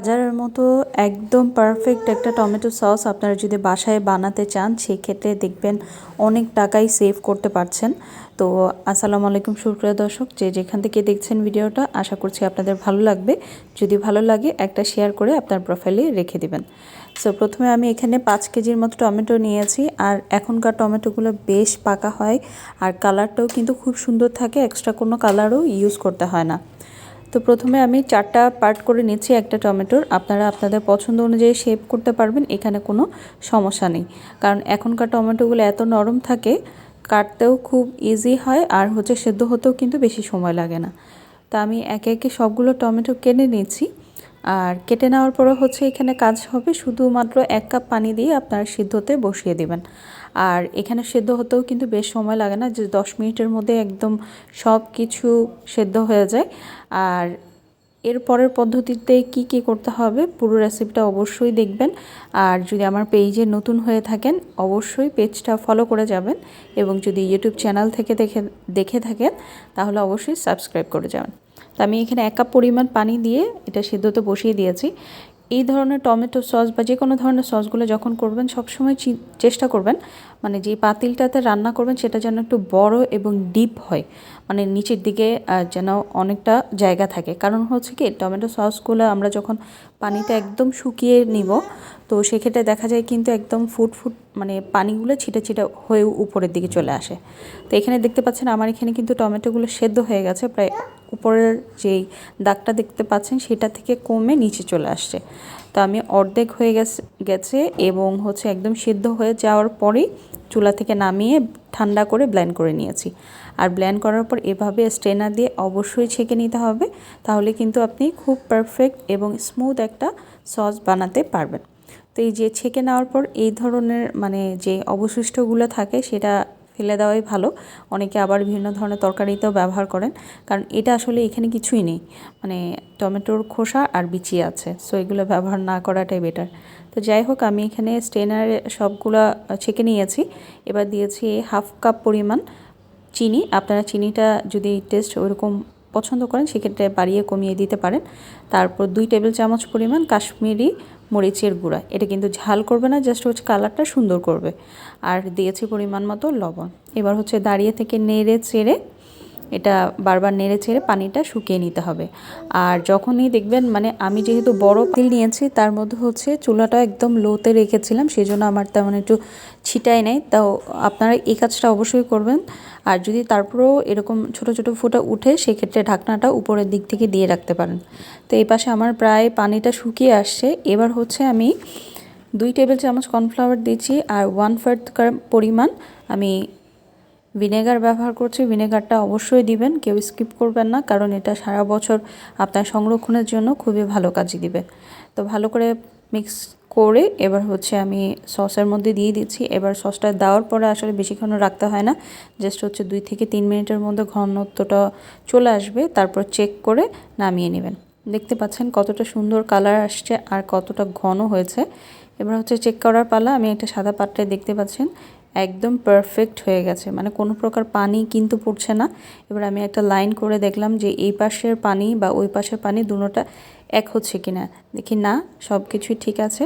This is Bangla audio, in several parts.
বাজারের মতো একদম পারফেক্ট একটা টমেটো সস আপনারা যদি বাসায় বানাতে চান, সেক্ষেত্রে দেখবেন অনেক টাকাই সেভ করতে পারছেন। তো আসসালামু আলাইকুম সুপ্রিয় দর্শক, যে যেখান থেকে দেখছেন ভিডিওটা, আশা করছি আপনাদের ভালো লাগবে। যদি ভালো লাগে, একটা শেয়ার করে আপনার প্রোফাইলে রেখে দিবেন। সো প্রথমে আমি এখানে পাঁচ কেজির মতো টমেটো নিয়েছি, আর এখনকার টমেটোগুলো বেশ পাকা হয়, আর কালারটাও কিন্তু খুব সুন্দর থাকে এক্সট্রা কোনো কালারও ইউজ করতে হয় না। তো প্রথমে আমি চারটা পার্ট করে নিচ্ছি, একটা টমেটোর। আপনারা আপনাদের পছন্দ অনুযায়ী শেপ করতে পারবেন, এখানে কোনো সমস্যা নেই। কারণ এখনকার টমেটোগুলো এত নরম থাকে, কাটতেও খুব ইজি হয়, আর হচ্ছে সেদ্ধ হতেও কিন্তু বেশি সময় লাগে না। তা আমি একে একে সবগুলো টমেটো কেটে নিচ্ছি। আর কেটে নেওয়ার পরে হচ্ছে এখানে কাজ হবে, শুধুমাত্র এক কাপ পানি দিয়ে আপনার সিদ্ধতে বসিয়ে দেবেন। আর এখানে সেদ্ধ হতেও কিন্তু বেশ সময় লাগে না, যে দশ মিনিটের মধ্যে একদম সব কিছু সেদ্ধ হয়ে যায়। আর এর পরের পদ্ধতিতে কি কি করতে হবে, পুরো রেসিপিটা অবশ্যই দেখবেন। আর যদি আমার পেজে নতুন হয়ে থাকেন, অবশ্যই পেজটা ফলো করে যাবেন। এবং যদি ইউটিউব চ্যানেল থেকে দেখে দেখে থাকেন, তাহলে অবশ্যই সাবস্ক্রাইব করে যাবেন। তো আমি এখানে এক কাপ পরিমাণ পানি দিয়ে এটা সিদ্ধতে বসিয়ে দিয়েছি। এই ধরনের টমেটো সস বা যে কোনো ধরনের সসগুলো যখন করবেন, সবসময় চেষ্টা করবেন মানে যে পাতিলটাতে রান্না করবেন, সেটা যেন একটু বড় এবং ডিপ হয়। মানে নিচের দিকে যেন অনেকটা জায়গা থাকে। কারণ হচ্ছে কি, টমেটো সসগুলো আমরা যখন পানিটা একদম শুকিয়ে নিব, তো সেক্ষেত্রে দেখা যায় কিন্তু একদম ফুট ফুট মানে পানিগুলো ছিটে ছিটে হয়ে উপরের দিকে চলে আসে। তো এখানে দেখতে পাচ্ছেন, আমার এখানে কিন্তু টমেটোগুলো সেদ্ধ হয়ে গেছে। প্রায় উপরের যেই দাগটা দেখতে পাচ্ছেন সেটা থেকে কমে নিচে চলে আসছে। তো আমি অর্ধেক হয়ে গেছে গেছে এবং হচ্ছে একদম সিদ্ধ হয়ে যাওয়ার পরেই চুলা থেকে নামিয়ে ঠান্ডা করে ব্ল্যান্ড করে নিয়েছি। আর ব্ল্যান্ড করার পর এভাবে স্ট্রেনার দিয়ে অবশ্যই ছেঁকে নিতে হবে, তাহলে কিন্তু আপনি খুব পারফেক্ট এবং স্মুথ একটা সস বানাতে পারবেন। তো এই যে ছেঁকে নেওয়ার পর এই ধরনের মানে যে অবশিষ্টগুলো থাকে সেটা ফেলে দেওয়াই ভালো। অনেকে আবার বিভিন্ন ধরনের তরকারিতেও ব্যবহার করেন। কারণ এটা আসলে এখানে কিছুই নেই। মানে টমেটোর খোসা আর বিচি আছে। সো এগুলো ব্যবহার না করাটাই বেটার তো যাই হোক, আমি এখানে স্টেনারে সবগুলো ছেঁকে নিয়েছি। এবার দিয়েছি হাফ কাপ পরিমাণ চিনি। আপনারা চিনিটা যদি টেস্ট ওরকম পছন্দ করেন, সেক্ষেত্রে বাড়িয়ে কমিয়ে দিতে পারেন। তারপর দুই টেবিল চামচ পরিমাণ কাশ্মীরি মরিচের গুঁড়া। এটা কিন্তু ঝাল করবে না জাস্ট হচ্ছে কালারটা সুন্দর করবে। আর দিয়েছি পরিমাণ মতো লবণ। এবার হচ্ছে দাঁড়িয়ে থেকে নেড়ে চেড়ে এটা বারবার নেড়ে ছেড়ে পানিটা শুকিয়ে নিতে হবে। আর যখনই দেখবেন মানে আমি যেহেতু বড় তেল নিয়েছি, তার মধ্যে হচ্ছে চুলাটা একদম লোতে রেখেছিলাম সেই জন্য আমার তেমন একটু ছিটাই নেই। তাও আপনারা এই কাজটা অবশ্যই করবেন। আর যদি তারপরেও এরকম ছোট ছোট ফোঁটা উঠে, সেক্ষেত্রে ঢাকনাটা উপরের দিক থেকে দিয়ে রাখতে পারেন। তো এই পাশে আমার প্রায় পানিটা শুকিয়ে আসছে। এবার হচ্ছে আমি দুই টেবিল চামচ কর্নফ্লাওয়ার দিচ্ছি আর ওয়ান ফোর্থ পরিমাণ আমি ভিনেগার ব্যবহার করছি, ভিনেগারটা অবশ্যই দিবেন, কেউ স্কিপ করবেন না, কারণ এটা সারা বছর আপনার সংরক্ষণের জন্য খুবই ভালো কাজে দিবে। তো ভালো করে মিক্স করে এবার হচ্ছে আমি সসের মধ্যে দিয়ে দিচ্ছি। এবার সসটা দেওয়ার পরে আসলে বেশিক্ষণ রাখতে হয় না জাস্ট হচ্ছে দুই থেকে তিন মিনিটের মধ্যে ঘনত্বটা চলে আসবে, তারপর চেক করে নামিয়ে নেবেন। দেখতে পাচ্ছেন কতটা সুন্দর কালার আসছে আর কতটা ঘন হয়েছে। এবার হচ্ছে চেক করার পালা, আমি একটা সাদা পাত্রে দেখতে পাচ্ছেন একদম পারফেক্ট হয়ে গেছে। মানে কোনো প্রকার পানি কিন্তু পড়ছে না। এবার আমি একটা লাইন করে দেখলাম যে এই পাশের পানি বা ওই পাশের পানি দুটোটা এক হচ্ছে কি না দেখি না সব কিছুই ঠিক আছে।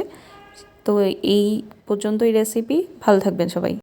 তো এই পর্যন্তই রেসিপি ভালো থাকবেন সবাই।